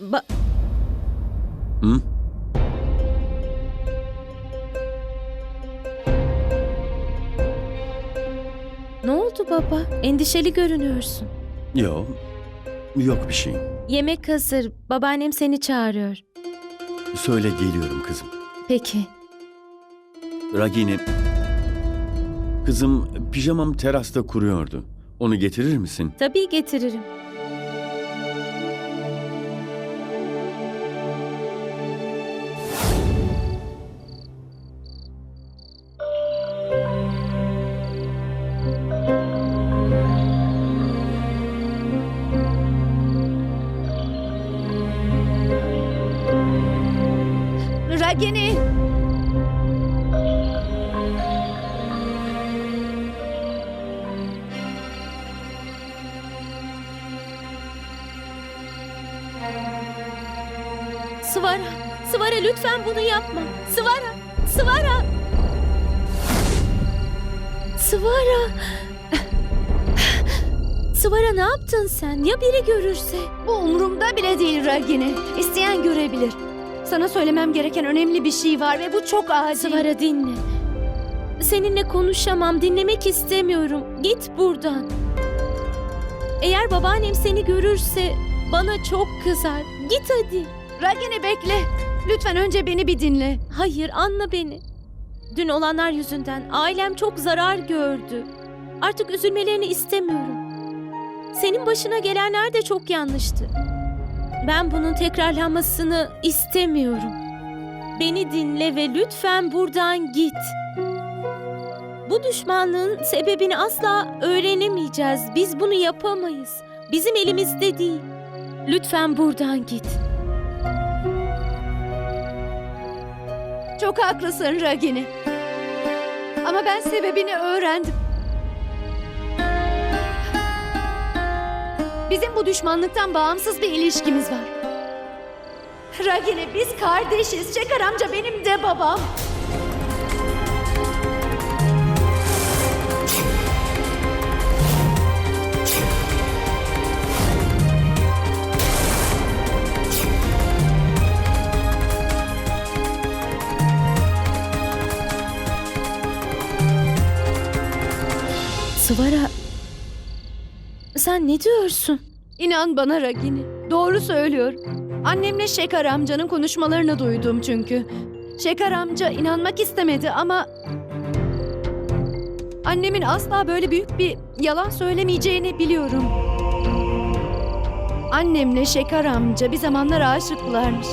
Ba- Hı? ne oldu baba? Endişeli görünüyorsun. Yok. Yok bir şey. Yemek hazır. Babaannem seni çağırıyor. Söyle geliyorum kızım. Peki. Ragini. Kızım pijamam terasta kuruyordu. Onu getirir misin? Tabii getiririm. Ragini! Sıvara. Sıvara lütfen bunu yapma. Sıvara. Sıvara. Sıvara. Sıvara ne yaptın sen? Ya biri görürse? Bu umurumda bile değil Ragini. İsteyen görebilir. Sana söylemem gereken önemli bir şey var ve bu çok acil. Sıvara dinle. Seninle konuşamam, dinlemek istemiyorum. Git buradan. Eğer babaannem seni görürse bana çok kızar. Git hadi. Ragini bekle. Lütfen önce beni bir dinle. Hayır, anla beni. Dün olanlar yüzünden ailem çok zarar gördü. Artık üzülmelerini istemiyorum. Senin başına gelenler de çok yanlıştı. Ben bunun tekrarlanmasını istemiyorum. Beni dinle ve lütfen buradan git. Bu düşmanlığın sebebini asla öğrenemeyeceğiz. Biz bunu yapamayız. Bizim elimizde değil. Lütfen buradan git. Çok haklısın Ragini. Ama ben sebebini öğrendim. Bizim bu düşmanlıktan bağımsız bir ilişkimiz var. Ragini biz kardeşiz. Şeker amca benim de babam. Sıvara... Sen ne diyorsun? İnan bana Ragini. Doğru söylüyor. Annemle Şeker amcanın konuşmalarını duydum çünkü. Şeker amca inanmak istemedi ama... Annemin asla böyle büyük bir yalan söylemeyeceğini biliyorum. Annemle Şeker amca bir zamanlar aşıklarmış.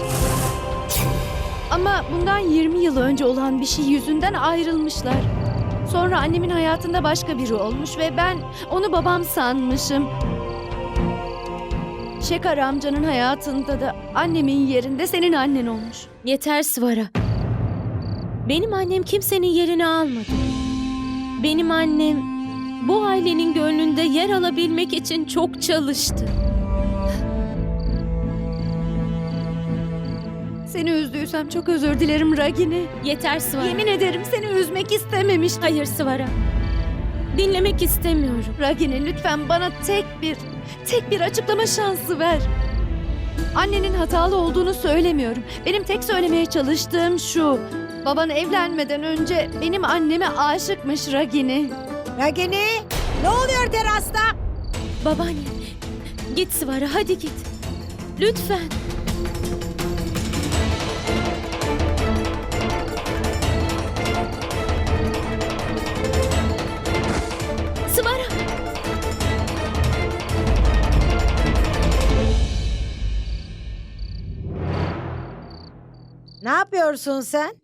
Ama bundan 20 yıl önce olan bir şey yüzünden ayrılmışlar. Sonra annemin hayatında başka biri olmuş ve ben onu babam sanmışım. Şeker amcanın hayatında da annemin yerinde senin annen olmuş. Yeter Sıvara. Benim annem kimsenin yerini almadı. Benim annem bu ailenin gönlünde yer alabilmek için çok çalıştı. Seni üzdüysem çok özür dilerim Ragini. Yeter Sıvara. Yemin ederim seni üzmek istememiştim. Hayır Sıvara. Dinlemek istemiyorum. Ragini lütfen bana tek bir, tek bir açıklama şansı ver. Annenin hatalı olduğunu söylemiyorum. Benim tek söylemeye çalıştığım şu. Baban evlenmeden önce benim anneme aşıkmış Ragini. Ragini ne oluyor terasta? Babaanne. Git Sıvara hadi git. Lütfen. Ne yapıyorsun sen?